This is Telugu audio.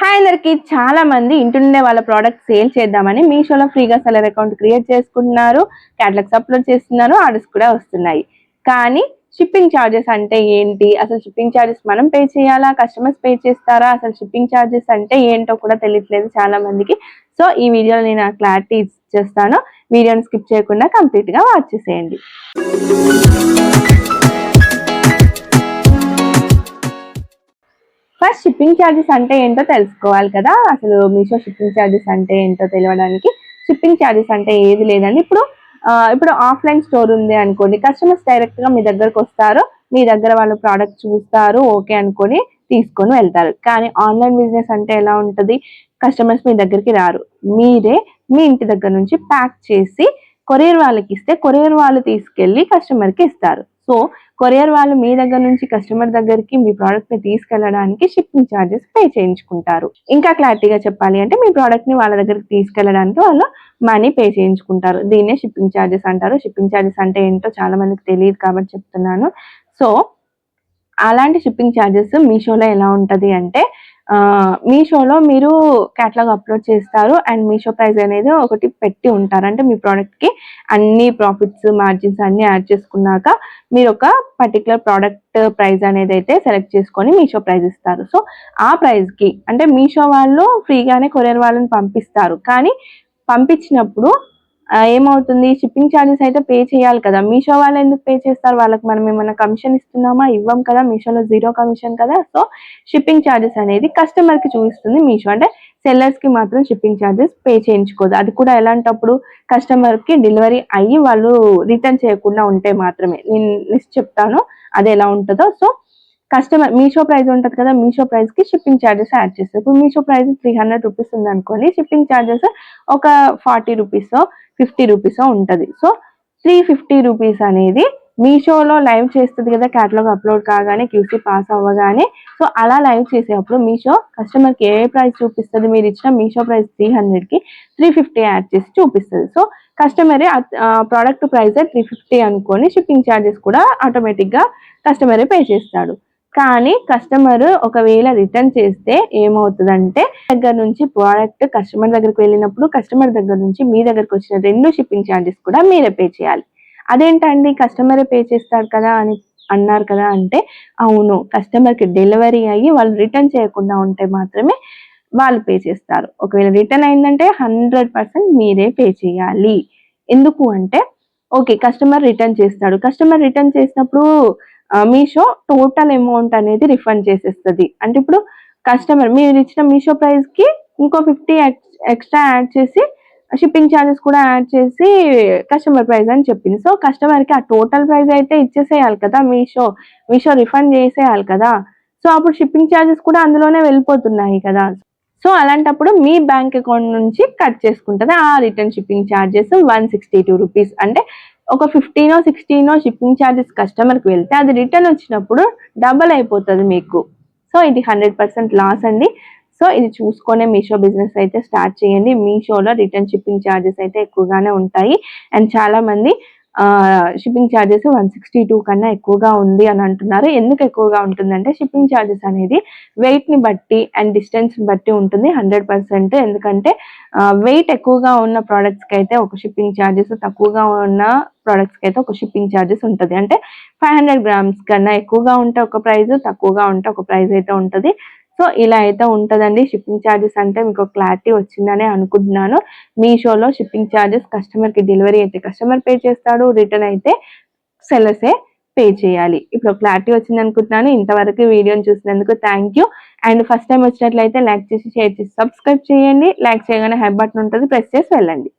హాయ్ అందరికి. చాలా మంది ఇంటుండే వాళ్ళ ప్రోడక్ట్ సేల్ చేద్దామని మీషోలో ఫ్రీగా సెలర్ అకౌంట్ క్రియేట్ చేసుకుంటున్నారు. క్యాటలాగ్స్ అప్లోడ్ చేస్తున్నారు. ఆర్డర్స్ కూడా వస్తున్నాయి. కానీ షిప్పింగ్ ఛార్జెస్ అంటే ఏంటి? అసలు షిప్పింగ్ ఛార్జెస్ మనం పే చేయాలా? కస్టమర్స్ పే చేస్తారా? అసలు షిప్పింగ్ ఛార్జెస్ అంటే ఏంటో కూడా తెలియట్లేదు చాలా మందికి. సో ఈ వీడియోలో నేను క్లారిటీ ఇచ్చేస్తాను. వీడియోని స్కిప్ చేయకుండా కంప్లీట్గా వాచ్ చేసేయండి. షిప్పింగ్ ఛార్జెస్ అంటే ఏంటో తెలుసుకోవాలి కదా. అసలు మీషో షిప్పింగ్ ఛార్జెస్ అంటే ఏంటో తెలియడానికి షిప్పింగ్ ఛార్జెస్ అంటే ఏది లేదండి. ఇప్పుడు ఇప్పుడు ఆఫ్లైన్ స్టోర్ ఉంది అనుకోండి కస్టమర్స్ డైరెక్ట్గా మీ దగ్గరకు వస్తారు మీ దగ్గర వాళ్ళు ప్రోడక్ట్ చూస్తారు ఓకే అనుకొని తీసుకొని వెళ్తారు. కానీ ఆన్లైన్ బిజినెస్ అంటే ఎలా ఉంటుంది? కస్టమర్స్ మీ దగ్గరికి రారు. మీరే మీ ఇంటి దగ్గర నుంచి ప్యాక్ చేసి కొరియర్ వాళ్ళకి ఇస్తే కొరియర్ వాళ్ళు తీసుకెళ్ళి కస్టమర్కి ఇస్తారు. సో కొరియర్ వాళ్ళు మీ దగ్గర నుంచి కస్టమర్ దగ్గరికి మీ ప్రోడక్ట్ని తీసుకెళ్ళడానికి షిప్పింగ్ ఛార్జెస్ పే చేయించుకుంటారు. ఇంకా క్లారిటీగా చెప్పాలి అంటే మీ ప్రోడక్ట్ని వాళ్ళ దగ్గరికి తీసుకెళ్ళడానికి వాళ్ళు మనీ పే చేయించుకుంటారు. దీన్నే షిప్పింగ్ ఛార్జెస్ అంటారు. షిప్పింగ్ ఛార్జెస్ అంటే ఏంటో చాలా మందికి తెలియదు కాబట్టి చెప్తున్నాను. సో అలాంటి షిప్పింగ్ ఛార్జెస్ మీషోలో ఎలా ఉంటుంది అంటే మీషోలో మీరు క్యాటలాగ్ అప్లోడ్ చేస్తారు అండ్ మీషో ప్రైస్ అనేది ఒకటి పెట్టి ఉంటారు. అంటే మీ ప్రోడక్ట్కి అన్ని ప్రాఫిట్స్ మార్జిన్స్ అన్ని యాడ్ చేసుకున్నాక మీరు ఒక పర్టికులర్ ప్రోడక్ట్ ప్రైస్ అనేది అయితే సెలెక్ట్ చేసుకొని మీషో ప్రైస్ ఇస్తారు. సో ఆ ప్రైస్కి అంటే మీషో వాళ్ళు ఫ్రీగానే కొరియర్ వాళ్ళని పంపిస్తారు. కానీ పంపించినప్పుడు ఏమవుతుంది? షిప్పింగ్ ఛార్జెస్ అయితే పే చేయాలి కదా. మీషో వాళ్ళు ఎందుకు పే చేస్తారు? వాళ్ళకి మనం ఏమైనా కమిషన్ ఇస్తున్నామా? ఇవ్వం కదా. మీషోలో జీరో కమిషన్ కదా. సో షిప్పింగ్ ఛార్జెస్ అనేది కస్టమర్కి చూపిస్తుంది మీషో అంటే సెల్లర్స్కి మాత్రం షిప్పింగ్ ఛార్జెస్ పే చేయించుకోదు. అది కూడా ఎలాంటప్పుడు కస్టమర్కి డెలివరీ అయ్యి వాళ్ళు రిటర్న్ చేయకుండా ఉంటే మాత్రమే. నేను లిస్ట్ చెప్తాను. అది ఎలా ఉంటుందో. సో కస్టమర్ మీషో ప్రైస్ ఉంటుంది కదా మీషో ప్రైస్కి షిప్పింగ్ ఛార్జెస్ యాడ్ చేస్తారు. ఇప్పుడు Meesho price three hundred rupees ఉంది అనుకోండి షిప్పింగ్ ఛార్జెస్ ఒక ఫార్టీ రూపీస్ ఫిఫ్టీ రూపీస్ ఉంటుంది. సో త్రీ ఫిఫ్టీ రూపీస్ అనేది మీషోలో లైవ్ చేస్తుంది కదా క్యాటలాగ్ అప్లోడ్ కాగానే క్యూసీ పాస్ అవ్వగానే. సో అలా లైవ్ చేసేటప్పుడు మీషో కస్టమర్కి ఏ ప్రైస్ చూపిస్తుంది? మీరు ఇచ్చిన మీషో ప్రైస్ త్రీ హండ్రెడ్కి త్రీ ఫిఫ్టీ యాడ్ చేసి చూపిస్తుంది. సో కస్టమరే ప్రోడక్ట్ ప్రైస్ త్రీ ఫిఫ్టీ అనుకొని షిప్పింగ్ ఛార్జెస్ కూడా ఆటోమేటిక్గా కస్టమరే పే చేస్తాడు. కానీ కస్టమర్ ఒకవేళ రిటర్న్ చేస్తే ఏమవుతుందంటే దగ్గర నుంచి ప్రోడక్ట్ కస్టమర్ దగ్గరికి వెళ్ళినప్పుడు కస్టమర్ దగ్గర నుంచి మీ దగ్గరకు వచ్చిన రెండు షిప్పింగ్ ఛార్జెస్ కూడా మీరే పే చేయాలి. అదేంటండి? కస్టమరే పే చేస్తారు కదా అని అన్నారు కదా అంటే అవును కస్టమర్కి డెలివరీ అయ్యి వాళ్ళు రిటర్న్ చేయకుండా ఉంటే మాత్రమే వాళ్ళు పే చేస్తారు. ఒకవేళ రిటర్న్ అయిందంటే హండ్రెడ్ పర్సెంట్ మీరే పే చేయాలి. ఎందుకు అంటే ఓకే కస్టమర్ రిటర్న్ చేస్తాడు. కస్టమర్ రిటర్న్ చేసినప్పుడు మీషో టోటల్ అమౌంట్ అనేది రిఫండ్ చేసేస్తుంది. అంటే ఇప్పుడు కస్టమర్ మీరు ఇచ్చిన మీషో ప్రైస్కి ఇంకో ఫిఫ్టీ ఎక్స్ట్రా యాడ్ చేసి షిప్పింగ్ ఛార్జెస్ కూడా యాడ్ చేసి కస్టమర్ ప్రైస్ అని చెప్పింది. సో కస్టమర్కి ఆ టోటల్ ప్రైస్ అయితే ఇచ్చేసేయాలి కదా మీషో మీషో రిఫండ్ చేసేయాలి కదా. సో అప్పుడు షిప్పింగ్ ఛార్జెస్ కూడా అందులోనే వెళ్ళిపోతున్నాయి కదా. సో అలాంటప్పుడు మీ బ్యాంక్ అకౌంట్ నుంచి కట్ చేసుకుంటుంది ఆ return shipping charges one sixty two rupees. అంటే ఒక ఫిఫ్టీనో సిక్స్టీనో షిప్పింగ్ ఛార్జెస్ కస్టమర్కి వెళ్తే అది రిటర్న్ వచ్చినప్పుడు డబల్ అయిపోతుంది మీకు. సో ఇది హండ్రెడ్ పర్సెంట్ లాస్ అండి. సో ఇది చూసుకొనే మీషో బిజినెస్ అయితే స్టార్ట్ చేయండి. మీషోలో రిటర్న్ షిప్పింగ్ ఛార్జెస్ అయితే ఎక్కువగానే ఉంటాయి. అండ్ చాలామంది shipping charges one sixty two కన్నా ఎక్కువగా ఉంది అని అంటున్నారు. ఎందుకు ఎక్కువగా ఉంటుందంటే షిప్పింగ్ ఛార్జెస్ అనేది వెయిట్ని బట్టి అండ్ డిస్టెన్స్ని బట్టి ఉంటుంది హండ్రెడ్ పర్సెంట్ ఎందుకంటే వెయిట్ ఎక్కువగా ఉన్న ప్రోడక్ట్స్కి అయితే ఒక షిప్పింగ్ ఛార్జెస్ తక్కువగా ఉన్న ప్రోడక్ట్స్కి అయితే ఒక షిప్పింగ్ ఛార్జెస్ ఉంటుంది. అంటే ఫైవ్ హండ్రెడ్ గ్రామ్స్ కన్నా ఎక్కువగా ఉంటే ఒక ప్రైస్ తక్కువగా ఉంటే ఒక ప్రైస్ అయితే ఉంటుంది. సో ఇలా అయితే ఉంటుందండి షిప్పింగ్ ఛార్జెస్ అంటే మీకు క్లారిటీ వచ్చిందని అనుకుంటున్నాను. మీషోలో షిప్పింగ్ ఛార్జెస్ కస్టమర్కి డెలివరీ అయితే కస్టమర్ పే చేస్తాడు రిటర్న్ అయితే సెలసే పే చేయాలి. ఇప్పుడు క్లారిటీ వచ్చింది అనుకుంటున్నాను. ఇంతవరకు వీడియోని చూసినందుకు thank you and first time వచ్చినట్లయితే లైక్ చేసి షేర్ చేసి సబ్స్క్రైబ్ చేయండి. లైక్ చేయగానే హెబ్ బటన్ ఉంటుంది ప్రెస్ చేసి వెళ్ళండి.